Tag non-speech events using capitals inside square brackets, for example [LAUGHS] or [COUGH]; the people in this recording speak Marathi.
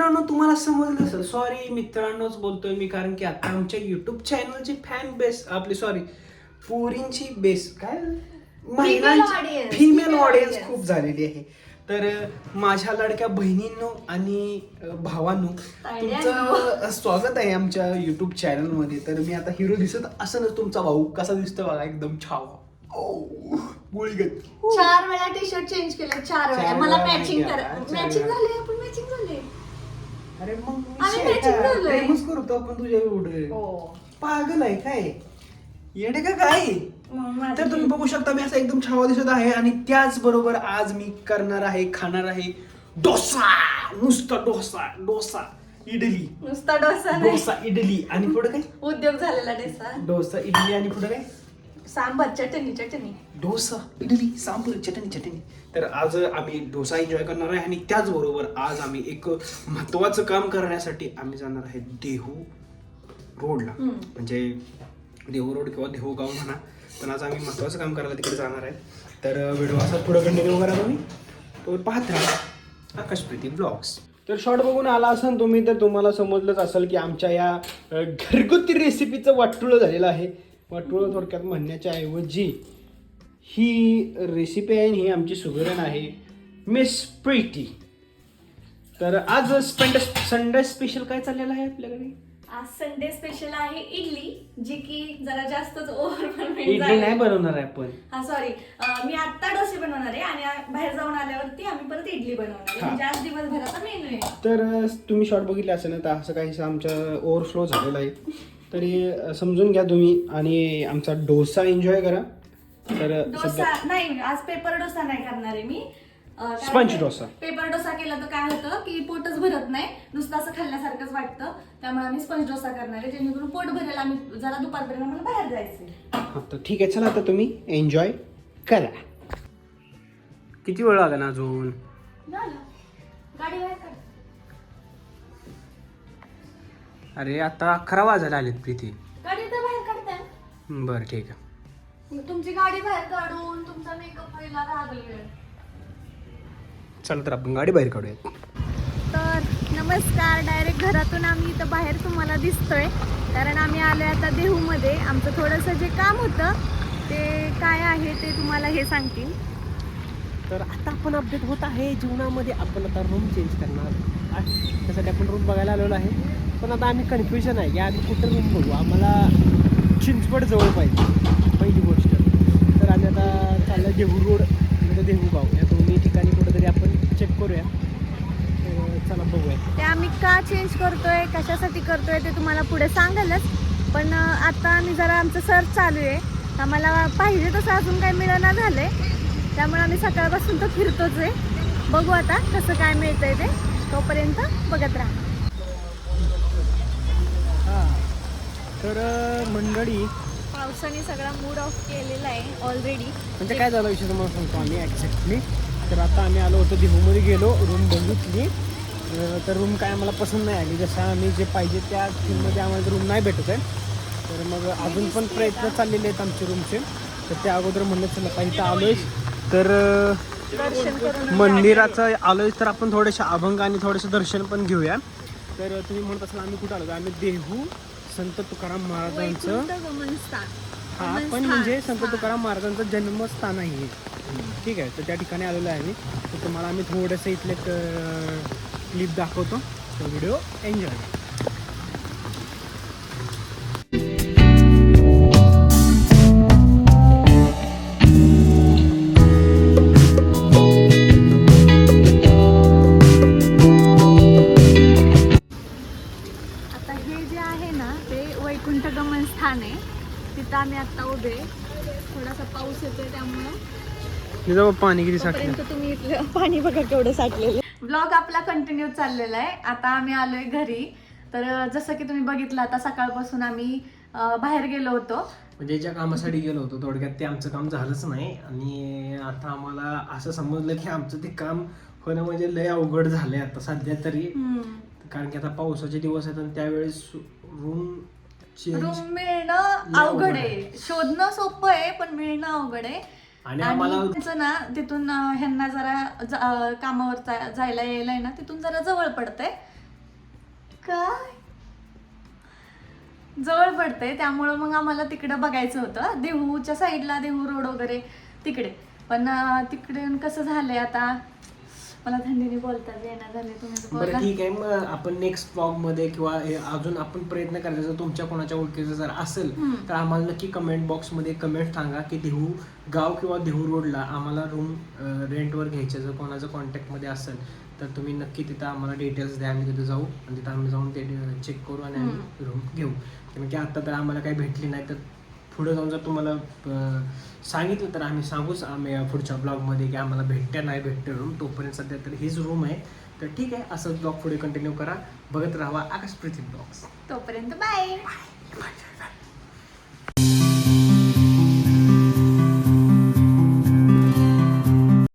मित्रांनो तुम्हाला समजलं असेल. सॉरी मित्रांनोच बोलतोय मी कारण की आता आमच्या युट्यूब चॅनलची फॅन बेस आपली सॉरी पोरींची बेस काय? महिलांची फिमेल ऑडियन्स. खूप झालेली आहे. तर माझ्या लाडक्या बहिणींनो आणि भावांनो तुमचं स्वागत आहे आमच्या युट्यूब चॅनलमध्ये. तर मी आता हिरो दिसत असं ना तुमचा भाऊ. कसा दिसतो बघा एकदम छावा. चार वेळा टी शर्ट चेंज केले चार वेळा मला मॅचिंग मॅचिंग झाले अरे मग आम्ही विषय matching काय? झालोय. प्रेमच करतो आपण तुझ्या एवढं. हो. पागल आहे काय? येडे का काय? मग माझी- तर तुम्ही बघू शकता मी असा एकदम छावा दिसत आहे आणि त्याचबरोबर आज मी करणार आहे खाणार आहे डोसा. नुसता डोसा डोसा इडली. नुसता डोसा नाही. डोसा इडली. आणि पुढे काय? उद्योग झालेला डोसा. डोसा इडली आणि पुढे काय? सांबर चटणी चटणी. डोसा इडली सांबर चटणी चटणी. तर आज आम्ही डोसा एन्जॉय करणार आहे आणि त्याचबरोबर आज आम्ही एक महत्वाचं काम करण्यासाठी आम्ही जाणार आहे देहू रोडला. हम्म. म्हणजे देहू रोड किंवा देहू गाव म्हणा. पण आज आम्ही महत्वाचं काम करायला तिकडे जाणार आहे. तर व्हिडिओ असा पुढे कंटिन्यू करा तुम्ही. तो पाहत राहा आकाशप्रीती ब्लॉग्स तर शॉर्ट बघून आला असेल तुम्ही तर तुम्हाला समजलंच असेल की आमच्या या अ, घरगुती रेसिपीचं वाटुळं झालेलं आहे. वाटुळं थोडक्यात म्हणण्याच्या ऐवजी ही रेसिपी आहे आणि ही आमची सुगरण आहे. मिस प्रीती तर आज स्पेंड संडे स्पेशल काय चाललेलं आहे आपल्याकडे? आज संडे स्पेशल आहे इडली जी की जरा जास्तच ओव्हर इडली नाही बनवणार आहे आपण. हा सॉरी मी आत्ता डोसे बनवणार आहे आणि बाहेर जाऊन आल्यावरती आम्ही परत इडली बनवणार आहे. हा. म्हणजे आज दिवसभराचा मेनू आहे. तर तुम्ही शॉर्ट बघितले असेल ना तर असं काहीसं आमचं ओव्हरफ्लो झालेलं आहे. तरी समजून घ्या तुम्ही आणि आमचा डोसा एन्जॉय करा. तर डोसा नाही आज पेपर डोसा नाही करणार आहे मी. अं, कारण Sponge की डोसा. पेपर डोसा केला तर काय होतं की पोटच भरत नाही. नुसतं असं खाल्ल्यासारखंच वाटतं. त्यामुळे आम्ही स्पंज डोसा करणार आहे जेणेकरून पोट भरेल आम्ही जरा दुपारपर्यंत आम्हाला बाहेर जायचंय. हा, तर ठीक आहे चला आता तुम्ही एन्जॉय करा. किती वेळ लागला अजून? झालं. गाडी बाहेर काढ. अरे आता अकरा वाजायला आलेत प्रीती. गाडी तर बाहेर काढताय बरं ठीक आहे. तुमची गाडी बाहेर काढून तुमचा मेकअप व्हायला लागल वेळ. चला तर आपण गाडी बाहेर काढूया तर नमस्कार डायरेक्ट घरातून आम्ही इथं बाहेर तुम्हाला दिसतोय. कारण आम्ही आलो आता देहूमध्ये. आमचं थोडंसं जे काम होतं ते काय आहे ते तुम्हाला हे सांगतील. तर आता आपण अपडेट होत आहे. जीवनामध्ये आपण आता रूम चेंज करणार आहे. त्यासाठी आपण रूम बघायला आलेलो आहे पण आता आम्ही कन्फ्युजन आहे. की आम्ही कुठं रूम बघू? आम्हाला चिंचवड जवळ पाहिजे पहिली गोष्ट. तर आम्ही आता चाललं देहू रोड म्हणजे देहू गाव. या दोन्ही ठिकाणी कुठंतरी आपण चेक करूया. चला बघूया. ते आम्ही का चेंज करतोय कशासाठी करतोय ते तुम्हाला पुढे सांगालच. पण आता आम्ही जरा आमचं सर्च चालू आहे. आम्हाला पाहिजे तसं अजून काही मिळणार झालंय. त्यामुळे आम्ही सकाळपासून तर फिरतोच आहे. बघू आता कसं काय मिळतंय ते. तोपर्यंत बघत राहा हां तर मंडळी. पावसाने सगळा मूड ऑफ केलेला आहे ऑलरेडी म्हणजे काय झालं विषय तुम्हाला सांगतो आम्ही ॲक्झॅक्टली तर आता आम्ही आलो होतो देहूमध्ये गेलो रूम बघितली. तर रूम काय आम्हाला पसंत नाही आली. जसं आम्ही जे पाहिजे त्या थीममध्ये आम्हाला रूम नाही भेटत आहे. तर मग अजून पण प्रयत्न चाललेले आहेत आमचे रूमचे तर त्या अगोदर म्हणलं चला पाहिजे आलोय. तर दर्शन करून मंदिराचं आलोय तर आपण थोडेसे अभंग आणि थोडेसे दर्शन पण घेऊया. तर तुम्ही म्हणत असाल आम्ही कुठं आलो? आम्ही देहू संत तुकाराम महाराजांचं हा पण. म्हणजे संत. तुकाराम महाराजांचं जन्मस्थान आहे. ठीक आहे तर त्या ठिकाणी आलेलो आहे आम्ही तर तुम्हाला आम्ही थोडंसं इथले क्लिप दाखवतो तो व्हिडिओ एन्जॉय वैकुंठ गमन स्थान आहे. तिथं आम्ही आता उभे थोडासा पाऊस येतोय त्यामुळं. पाणी किती साठलं तुम्ही इथलं [LAUGHS] पाणी बघा केवढं साठलेलं. ब्लॉग आपला कंटिन्यू चाललेला आहे. आता आम्ही आलोय घरी. तर जसं की तुम्ही बघितलं आता सकाळपासून आम्ही बाहेर गेलो होतो. म्हणजे ज्या कामासाठी गेलो होतो थोडक्यात ते आमचं काम झालंच नाही. आणि आता आम्हाला असं समजलं की आमचं ते काम होणं म्हणजे लय अवघड झालंय आता सध्या तरी. कारण की आता पावसाचे दिवस आहेत आणि त्यावेळेस रूम रूम मिळणं अवघड आहे. शोधणं सोपं आहे पण मिळणं अवघड आहे. आणि त्यांचं ना तिथून ह्यांना जरा कामावर जायला यायला आहे ना तिथून जरा जवळ पडतंय. काय? जवळ पडतंय त्यामुळं मग आम्हाला तिकडं बघायचं होतं. देहूच्या साईडला देहू रोड वगैरे तिकडे. पण तिकडे कसं झालंय आता? मला थंडीने बोलता येणार झाले तुम्ही बरं बोला. ठीक आहे. मग आपण नेक्स्ट ब्लॉगमध्ये किंवा हे अजून आपण प्रयत्न करायचा जर तुमच्या कोणाच्या ओळखीचं जर असेल हम्म. तर आम्हाला नक्की कमेंट बॉक्समध्ये कमेंट सांगा की देहू गाव किंवा देहू रोडला आम्हाला रूम रेंटवर घ्यायचे जर कोणाचं कॉन्टॅक्टमध्ये असेल तर तुम्ही नक्की तिथं आम्हाला डिटेल्स द्या. आम्ही तिथे जाऊ आणि तिथं आम्ही जाऊन ते चेक करू आणि आम्ही रूम घेऊ. कारण की आता तर आम्हाला काही भेटली नाही तर पुढे जाऊन जर तुम्हाला सांगितलं तर आम्ही सांगूच आम्ही पुढच्या ब्लॉगमध्ये की आम्हाला भेटत्या नाही भेटते रूम तोपर्यंत सध्या तर हीच रूम आहे. तर ठीक आहे असंच ब्लॉग पुढे कंटिन्यू करा. बघत राहा आकाश प्रीती ब्लॉग्स. तोपर्यंत बाय